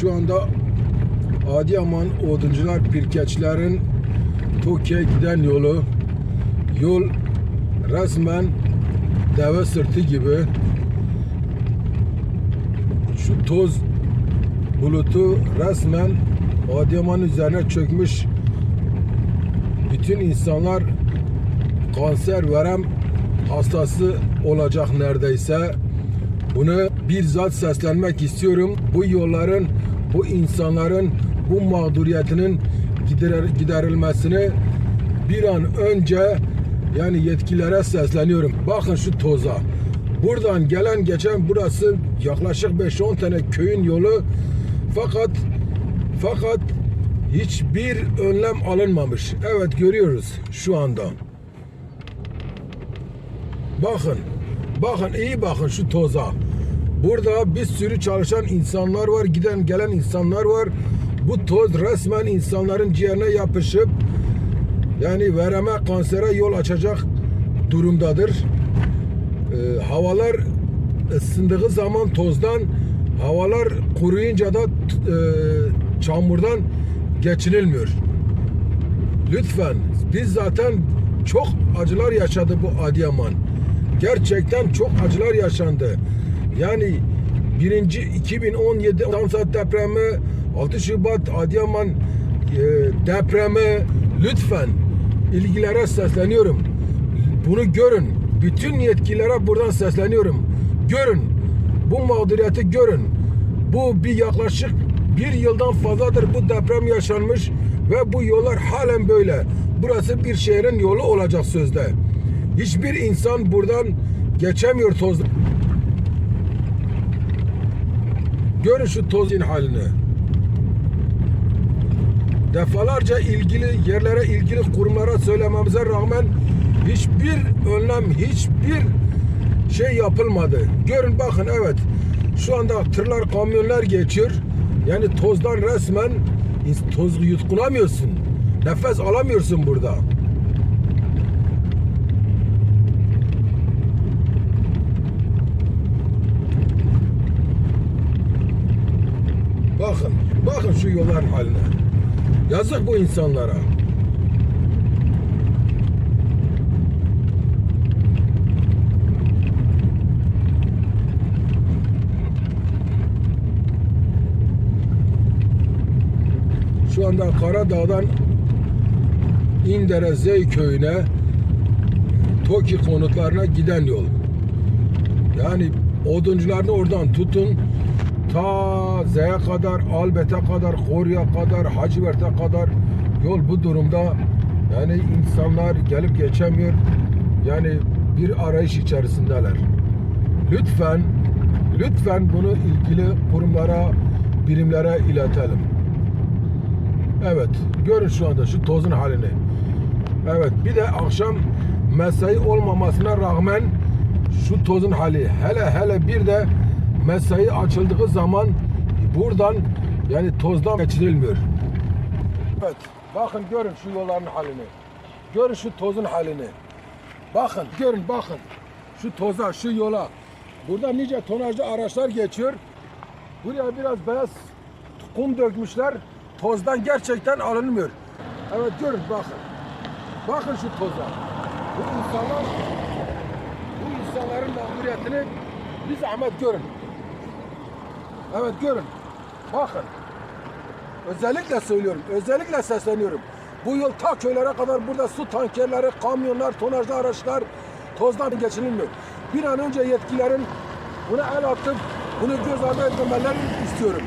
Şu anda Adıyaman Oduncular Pirkeçlerin Tokyo'ya giden yolu yol resmen deve sırtı gibi şu toz bulutu resmen Adıyaman üzerine çökmüş bütün insanlar kanser verem hastası olacak neredeyse. Bunu bizzat seslenmek istiyorum. Bu yolların, bu insanların bu mağduriyetinin gider- giderilmesini bir an önce yani yetkililere sesleniyorum. Bakın şu toza. Buradan gelen geçen burası yaklaşık 5-10 tane köyün yolu. Fakat fakat hiçbir önlem alınmamış. Evet görüyoruz şu anda. Bakın. Bakın iyi bakın şu toza. Burada bir sürü çalışan insanlar var, giden gelen insanlar var. Bu toz resmen insanların ciğerine yapışıp yani vereme kansere yol açacak durumdadır. Ee, havalar ısındığı zaman tozdan, havalar kuruyunca da e, çamurdan geçinilmiyor. Lütfen biz zaten çok acılar yaşadı bu Adıyaman. Gerçekten çok acılar yaşandı. Yani birinci 2017 Samsat depremi, 6 Şubat Adıyaman e, depremi lütfen ilgilere sesleniyorum. Bunu görün. Bütün yetkililere buradan sesleniyorum. Görün. Bu mağduriyeti görün. Bu bir yaklaşık bir yıldan fazladır bu deprem yaşanmış ve bu yollar halen böyle. Burası bir şehrin yolu olacak sözde. Hiçbir insan buradan geçemiyor toz. Görün şu tozun halini. Defalarca ilgili yerlere, ilgili kurumlara söylememize rağmen hiçbir önlem, hiçbir şey yapılmadı. Görün bakın evet. Şu anda tırlar, kamyonlar geçiyor. Yani tozdan resmen toz yutkunamıyorsun. Nefes alamıyorsun burada. Bakın, yolların haline. Yazık bu insanlara. Şu anda Karadağ'dan İndere Zey köyüne TOKİ konutlarına giden yol. Yani oduncularını oradan tutun ta Z'ye kadar, Albet'e kadar, Koru'ya kadar, Hacıvert'e kadar yol bu durumda. Yani insanlar gelip geçemiyor. Yani bir arayış içerisindeler. Lütfen, lütfen bunu ilgili kurumlara, birimlere iletelim. Evet, görün şu anda şu tozun halini. Evet, bir de akşam mesai olmamasına rağmen şu tozun hali. Hele hele bir de mesai açıldığı zaman buradan yani tozdan geçirilmiyor. Evet, bakın görün şu yolların halini. Görün şu tozun halini. Bakın, görün bakın. Şu toza, şu yola. Burada nice tonajlı araçlar geçiyor. Buraya biraz beyaz kum dökmüşler. Tozdan gerçekten alınmıyor. Evet görün bakın. Bakın şu toza. Bu insanlar bu insanların mağduriyetini bir zahmet görün. Evet görün. Bakın. Özellikle söylüyorum. Özellikle sesleniyorum. Bu yol ta köylere kadar burada su tankerleri, kamyonlar, tonajlı araçlar tozdan geçinilmiyor. Bir an önce yetkililerin buna el atıp bunu göz ardı etmemelerini istiyorum.